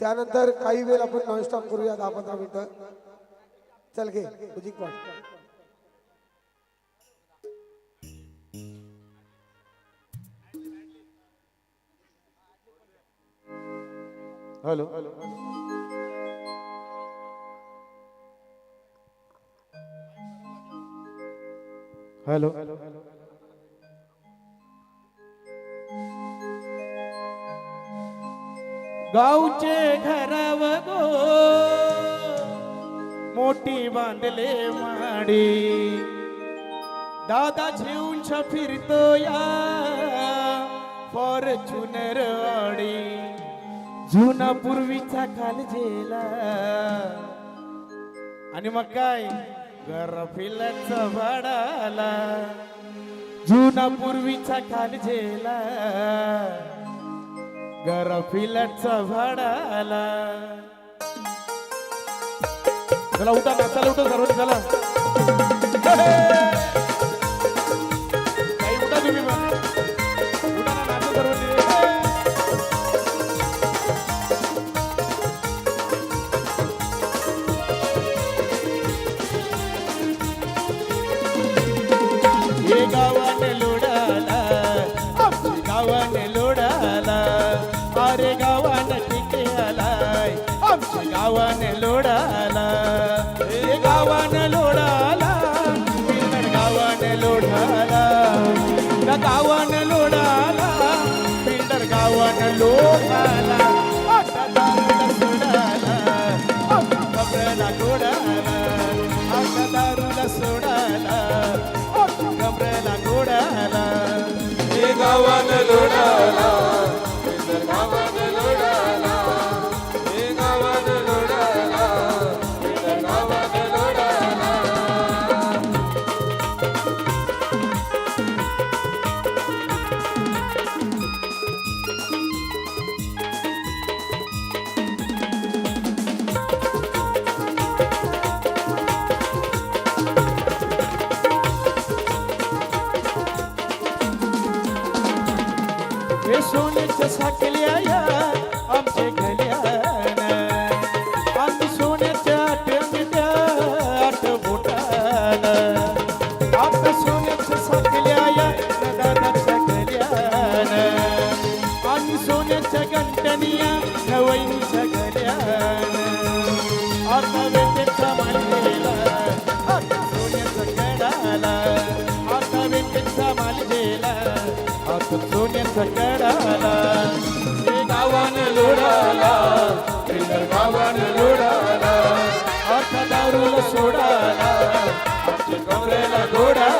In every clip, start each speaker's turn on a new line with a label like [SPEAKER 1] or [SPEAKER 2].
[SPEAKER 1] त्यानंतर काही वेळ आपण नॉन स्टॉप करूया दहा पंधरा मिनिटं. चल घे म्युझिक पाठ हॅलो. हॅलो.
[SPEAKER 2] गावचे घराव गो मोठी बांधले माडी. दादा झेऊन फिरतो या फॉर्च्युनर वाडी जुना पूर्वीचा झेला आणि मग काय? घर फिलाचा भाडाला. जुना पूर्वीचा खाल झेला फिलटचा भाडाला चला उठा नाचायला उठा चला. काही उठा तुम्ही पण उठा ना नाचा हे गावान लोडाला
[SPEAKER 3] इतर गावान हे
[SPEAKER 2] सोन्याच्या साखल्या या आमचे गल्यान आम्ही सोन्याच्या आठवण्या आठ बोटान. आता सोन्याच्या साखल्या या दादाच्या गल्यान आम्ही सोन्याच्या गंटनिया नवईच्या गल्यान दारूला सोडाला
[SPEAKER 3] आमच्या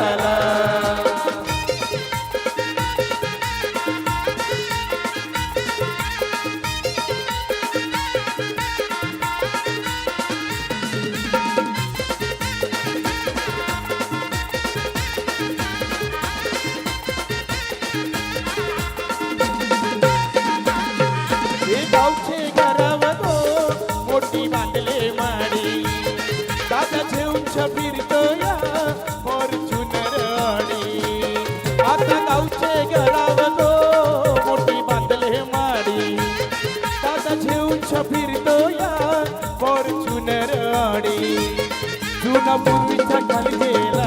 [SPEAKER 2] जुना पूर्वीच्या खाली गेला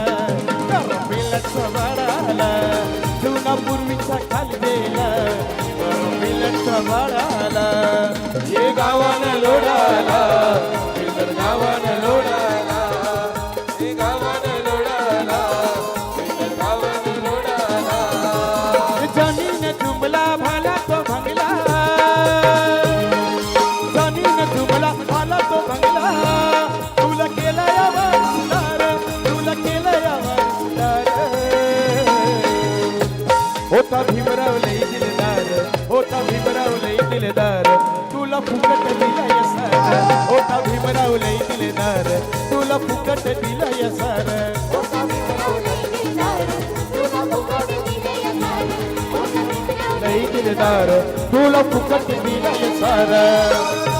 [SPEAKER 2] पेलाचा वाडाला जुना पूर्वीचा खाली गेला पेलाचा वाडाला
[SPEAKER 3] हे गावाला लोडाला
[SPEAKER 2] दिलदार तुला फुकट दिला यसार होता भीमराव लई दिलदार तुला फुकट दिला यसार लई दिलदार तुला फुकट दिला यसार
[SPEAKER 4] ओ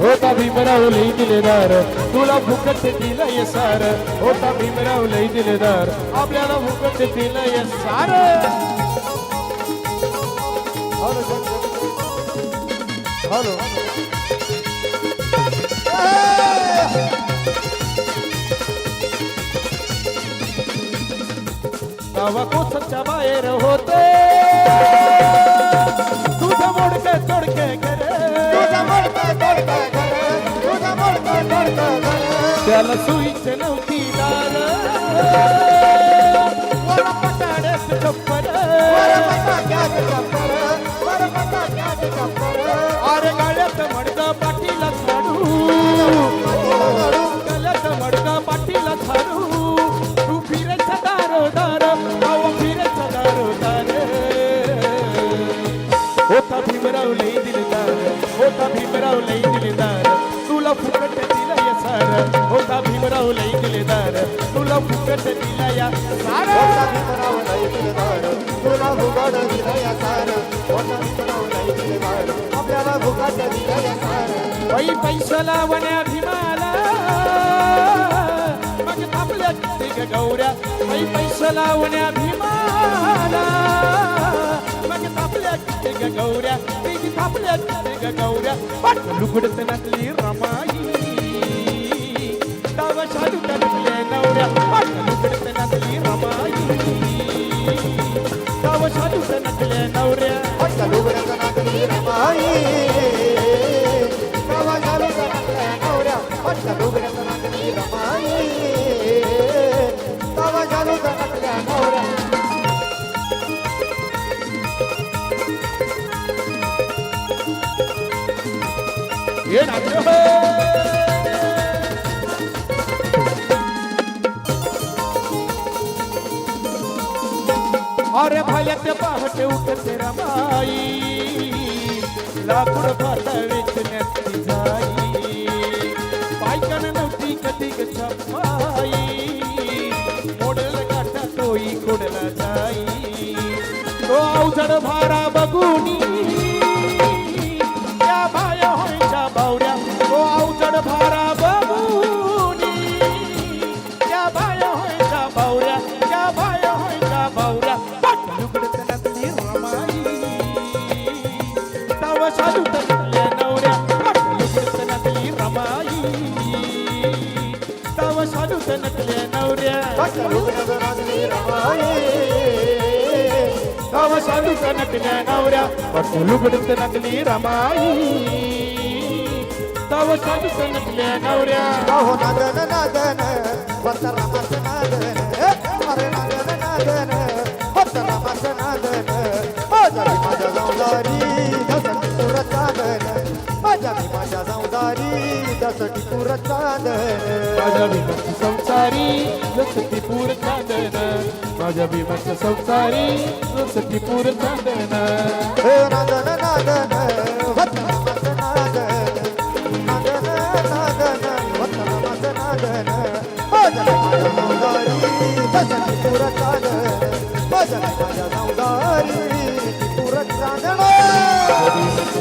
[SPEAKER 2] होता भीमराव लई दिलेदार. तुला फुकट दिलंय सार. होता भीमराव लई दिलेदार. आपल्याला फुकट दिलंय सार.
[SPEAKER 1] हॅलो
[SPEAKER 2] गावा कोसच्या बाहेर होते. त्याला सुईचे नव्हती दार होता भीमराव लई तुला फुकट दिला या सार.
[SPEAKER 1] आपल्याला भुकाट दिला या सारं.
[SPEAKER 2] बाई पैसा लावण्या भीमाला. मग थांबल्या किती गौऱ्या. बाई पैसा लावण्या भीमाला. मग थांबल्या किती गौऱ्या. तिघी थांबल्या किती गौऱ्या. पण लुगडत नकली रमाई. नवऱ्या पण लुगडत नकली रमाई डावा शालू नकल्या नवऱ्या
[SPEAKER 1] लुगड्याचा नागरी रमाई. गावा नवऱ्या. रमाई. गावा नवऱ्या.
[SPEAKER 2] अरे भयत पहाटे उठते रमाई लाकूड पातळीत वेचण्याची जाई. पायकन नव्हती कधी छपाई. मोडल काटा तोई कोडला जाई. तो अवजड भारा बघूनी नवऱ्या
[SPEAKER 1] हट्ट लुगड्याचा नागरी रमाई.
[SPEAKER 2] गाव साधू नकल्या नवऱ्या पट लुगडत नकली रमाई तव साधू नकल्या नवऱ्या
[SPEAKER 1] अहो नादन नादन वत्त रामाच नादन अरे नादन नादन वत्त रामाच नादन माझ्या मी माझ्या जाऊदारी जसं तुर चादन माझ्या मी माझ्या जाऊदारी जसं की तुर चादन
[SPEAKER 2] माझ्या भीमाचं संसारी जसं की पूर चांदन. माझ्या भीमाचं संसारी जसं की पूर चांदन.
[SPEAKER 1] हे नादन नादन नादन. वत्त रामाच नादन. माझ्या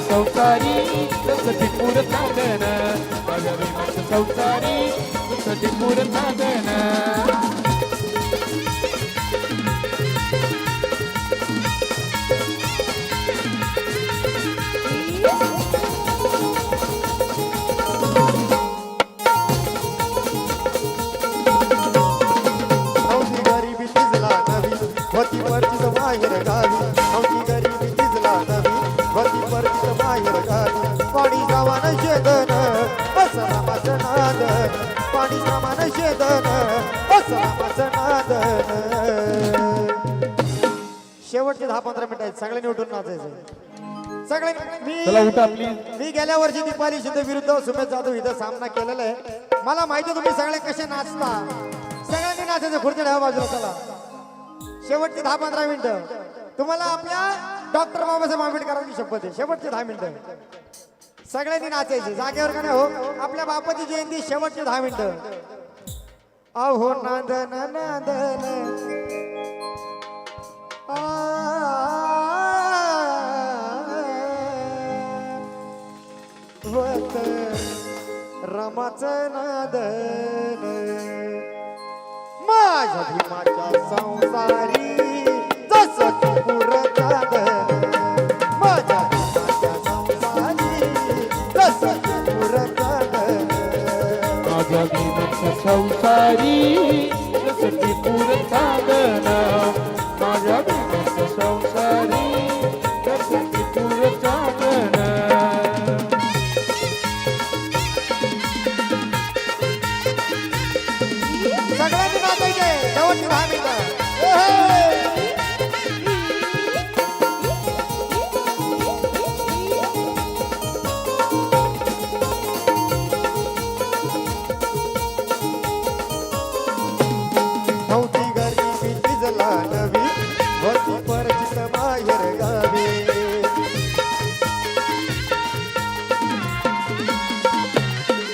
[SPEAKER 2] संसारी पूर माझ्या भीमाचं संसारी जसं की पूर
[SPEAKER 1] शेदन शेवटचे दहा पंधरा मिनिट आहेत. सगळ्यांनी उठून नाचायचं. सगळे मी मी गेल्या वर्षी दीपाली शिंदे विरुद्ध सुमेश जाधव इथं सामना केलेला आहे. मला माहिती आहे तुम्ही सगळे कसे नाचता. सगळ्यांनी नाचायचं खुर्च्या डाव्या बाजूला चला. शेवटची दहा पंधरा मिनिटं. तुम्हाला आपल्या डॉक्टर बाबासाहेब आंबेडकरांची शपथ आहे. शेवटचे दहा मिनिटं. सगळ्यांनी नाचायचे. जागेवर का नाही हो? आपल्या बापाची जयंती शेवटचे दहा मिनिटं. अहो नांदन नांदन. आ. वत रामाचं नादन. माझ्या भीमाच्या संसारी जसं संसारी जसं
[SPEAKER 2] की पूर